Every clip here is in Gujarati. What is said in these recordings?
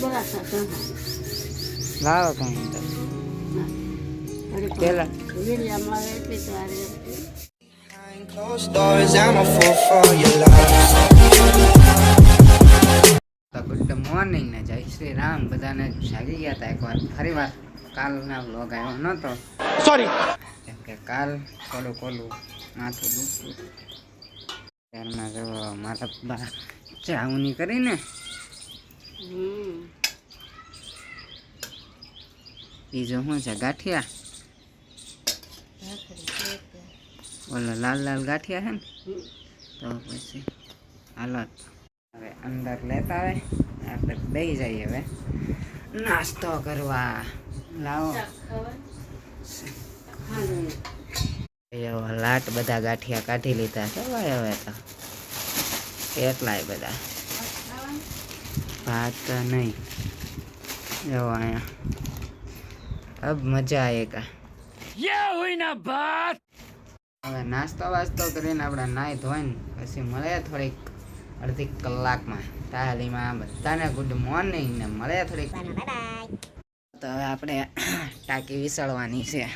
બરાબર લાવો કઈ પેલા ગુડ મોર્નિંગ ને જય શ્રી રામ. બધાને જાગી ગયા હતા એકવાર. ફરી વાર કાલના વ્લોગ આવ્યો નહોતો. સોરી કેમ કે કાલ કોલું કોલું માથું દુખતું. ત્યારમાં જો મારા બા ચાવની કરીને બીજું શું છે ગાંઠિયા ઓલો લાલ લાલ ગાંઠિયા છે ને તો પછી હાલો હવે અંદર લેતા આવે આપણે દઈ જઈએ હવે નાસ્તો કરવા લાવો એવો લાટ બધા ગાંઠિયા કાઢી લીધા છે ભાઈ હવે તો એટલાય બધા ભાત નહીં. એવો અહીંયા. અબ મજા આયેગા હવે નાસ્તો વાસ્તો કરીને આપણે નાહી ધોઈને પછી મળે થોડીક અડધી કલાકમાં. તાલીમાં બધાને ગુડ મોર્નિંગ ને મળે થોડીક. તો હવે આપણે ટાંકી વિસળવાની છે.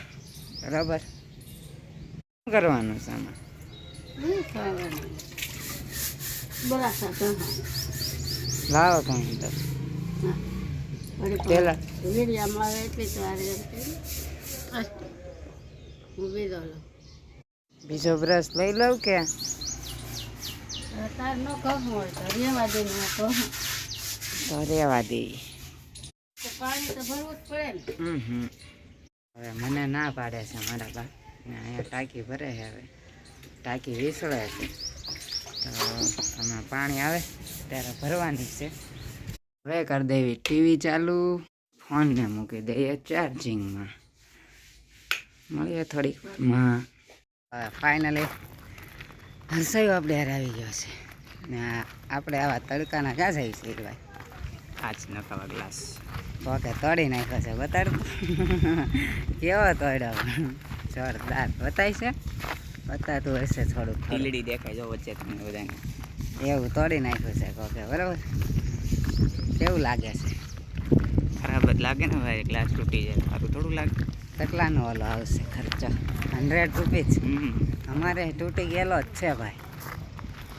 બરાબર? શું કરવાનું છે આમાં નહીં ખાવાનું બરાબર તો લાવો કંઈ તો પેલા બીજો બ્રશ લઈ લઉં કે? તો રેવા દે. હવે મને ના પાડે છે મારા બા. ને અહીંયા ટાંકી ભરે છે હવે. ટાંકી વિસળે છે. તો આમાં પાણી આવે. ત્યારે ભરવાની છે. હવે કરી દેવી ટીવી ચાલુ. ફોનને મૂકી દઈએ ચાર્જિંગમાં. મળીએ થોડીક વારમાં. ફાઇનલી હરસાયો આપણે હારે આવી ગયો છે. ને આપણે આવા તડકાના ક્યાં જાય છે ભાઈ કાચ નખાવા ગ્લાસ ઓકે તોડી નાખ્યો છે બતાડ. કેવો તોડ્યો? જોરદાર. બતાય છે? બતાતું હશે થોડુંક થોડુંક. ટીલડી દેખાય જો વચ્ચે તમને બધાને. એવું તોડી નાખ્યું છે કોકે બરાબર? કેવું લાગે છે? ખરાબ જ લાગે ને ભાઈ ગ્લાસ તૂટી જાય. મારું થોડું લાગે. કેટલાનો ઓલો આવશે ખર્ચો? હંડ્રેડ રૂપીઝ અમારે તૂટી ગયેલો જ છે ભાઈ.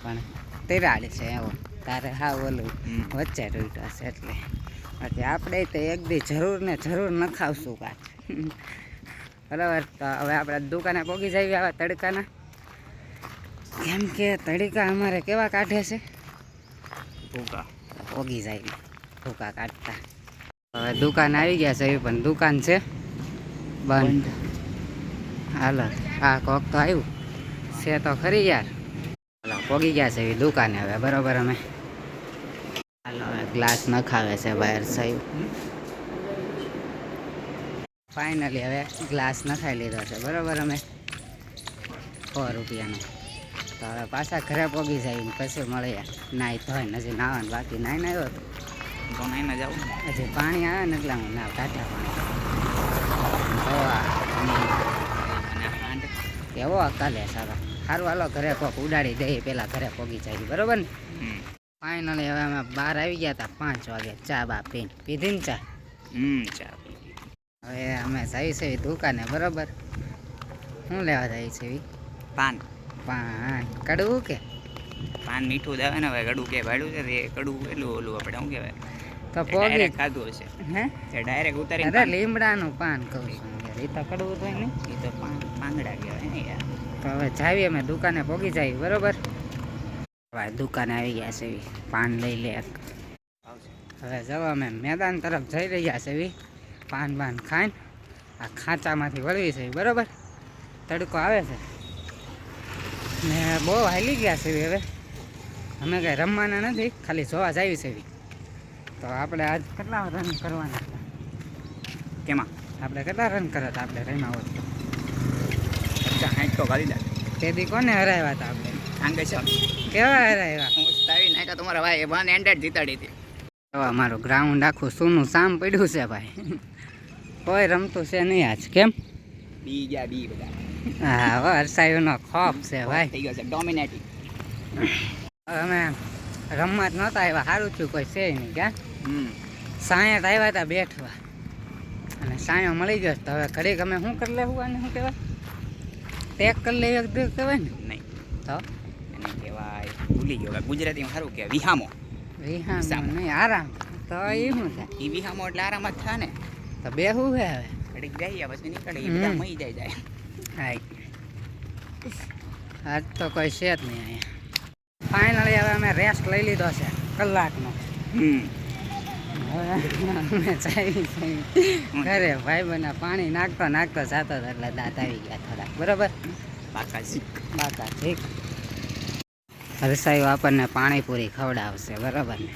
પણ તિરાડ છે એવો. તારે હા ઓલું વચ્ચે તૂટ્યો છે એટલે. બાકી આપણે તો એક દી જરૂર ને જરૂર ન ખાવશું કાંઈ. બરાબર? તો હવે આપણે દુકાને પોગી જઈએ આવા તડકાના. કેમ કે તડીકા અમારે કેવા કાઢે છે? ભૂકા. પોગી જાય ભૂકા કાઢતા. હવે દુકાન આવી ગયા છે પણ દુકાન છે. બંધ. હાલો આ કોક તો આવ્યું છે તો ખરી યાર. હાલો પોગી ગયા છે એવી દુકાને હવે બરોબર અમે. હાલો હવે ગ્લાસ નખાવે છે બહાર સહી ફાઇનલી હવે ગ્લાસ નખાઈ લીધો છે બરોબર અમે. સો રૂપિયાનો. તો હવે પાછા ઘરે પોગી જાય ને પછી મળીએ નાહી ધોઈ હજી નાવાનું બાકી નાહી ના આવ્યો તો. નહીં ના જાઉં હજી પાણી આવે ને એટલે હું ના કાઢ્યા પાણી. કેવો અકાલે સારા સારું હાલો ઘરે કોક ઉડાડી દઈએ પેલા ઘરે પોગી જાય બરોબર ને? ફાઇનલી હવે અમે બહાર આવી ગયા હતા પાંચ વાગે. ચા બા પીને. પીધી ને ચા? હમ ચા હવે અમે જઈએ છીએ દુકાને બરોબર? શું લેવા જઈએ છે પાન. પાન. કડવું કે? પાન મીઠું દાવે ને હવે કડું કે ભાડું છે એ કડું એટલું ઓલું આપણે શું કહેવાય? તો પોગી. ખાધું હશે. હે? તે ડાયરેક્ટ ઉતારી અરે લીમડાનું પાન કહું છું યાર. એ તો કડવું તો નહીં એ તો પાન પાંગડા કહેવાય ને યાર. તો હવે જાવી અમે દુકાને પોગી જાય બરોબર? દુકાને આવી ગયા છે પાન લઈ લે હવે જવા અમે મેદાન તરફ જઈ રહ્યા છે પાન બાન ખાઈને આ ખાંચામાંથી વળવી છે બરોબર? તડકો આવે છે. ને બહુ હાલી ગયા છે હવે. અમે કંઈ રમવાના નથી ખાલી જોવા આવી છે તો આપણે આજ કેટલા રન કરવાના હતા? કેમાં? આપણે કેટલા રન કર્યા હતા આપણે રમ્યા હોત? અચ્છા તો કરી દે. તેથી કોને હરાવ્યા હતા આપણે? છે. કેવા હરાવ્યા? હું નાખ્યા તમારા ભાઈ વન હંડ્રેડ જીતાડી હતી. અમારું ગ્રાઉન્ડ આખું સોનું સામ પડ્યું છે ભાઈ. કોઈ રમતું છે નહીં આજ કેમ? બી ગયા બી બધા. હા વરસાયુનો ખોફ છે ભાઈ. થઈ ગયો છે ડોમિનેટિંગ અમે રમવા જ નહોતા આવ્યા સારું થયું કોઈ છે નહીં ક્યાં? હમ. સાયા તો આવ્યા હતા બેઠવા. અને સાયો મળી ગયો તો હવે ઘડીક અમે શું કરી લેવું અને શું કહેવાય? પેક કરી લે એક દિવસ કહેવાય ને? નહીં. તો? એને કહેવાય ભૂલી ગયો ગુજરાતીમાં સારું કહેવાય વિહામો. વિહામ. નહીં આરામ. તો એ શું થાય એ વિહામો એટલે આરામ જ થાય ને તો બે શું હે હવે. ઘડીક જઈએ પછી નીકળે બધા મઈ જાય જાય. આજ તો કોઈ છે જ નહીં અહીંયા. ફાઇનલી હવે અમે રેસ્ટ લઈ લીધો છે કલાકનો. ઘરે ભાઈ બને પાણી નાખતો નાખતો જતો એટલે દાંત આવી ગયા થોડા બરોબર? બાકા ઠીક હરસાઈઓ આપણને પાણીપુરી ખવડાવશે બરોબર ને?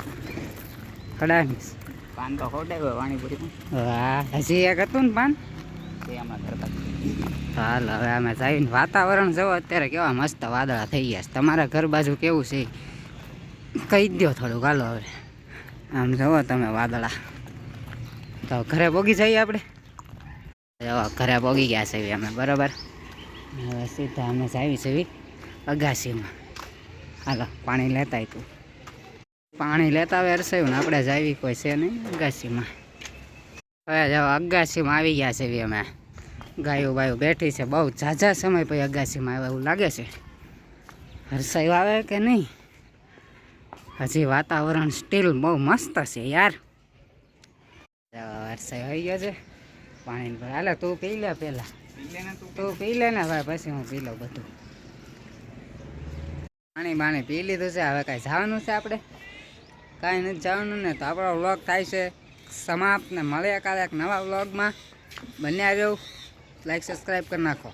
ખવડાવીશ. પાન તો ખવડાવ્યો પાણીપુરી હા હજી એક હતું ને પાન? હાલ, હવે અમે જઈને વાતાવરણ જોવો. અત્યારે કેવા મસ્ત વાદળા થઈ ગયા છે. તમારા ઘર બાજુ કેવું છે? કહી દો થોડુંક. હાલો હવે. આમ જોવો તમે વાદળા. તો ઘરે પોગી જઈએ આપણે? જો, ઘરે પોગી ગયા છે અમે, બરાબર? હવે સીધા અમે જાવી છે અગાસીમાં. હાલો, પાણી લેતા તું પાણી લેતા આવે અરસાયું ને આપણે જાવી કોઈ છે નહીં અગાસીમાં. હવે જવા અગાસીમાં આવી ગયા છે અમે. ગાયો બાયો બેઠી છે, બહુ ઝાઝા સમય પછી અગાસીમાં આવે એવું લાગે છે. હરસાયું આવે કે નહીં? હજી વાતાવરણ સ્ટીલ બહુ મસ્ત છે યાર. હરસાઈ આવી ગયો છે. પાણી પર હાલે, તું પી લે પેલા તું પી લે ને ભાઈ પછી હું પી લઉં બધું. પાણી બાણી પી લીધું છે, હવે કાંઈ જવાનું છે આપણે? કાંઈ નથી જવાનું ને, તો આપણો વ્લોગ થાય છે સમાપ્ત ને મળે કાલે એક નવા વ્લોગમાં બન્યા રહ્યો લાઈક સબસ્ક્રાઈબ કરી નાખો.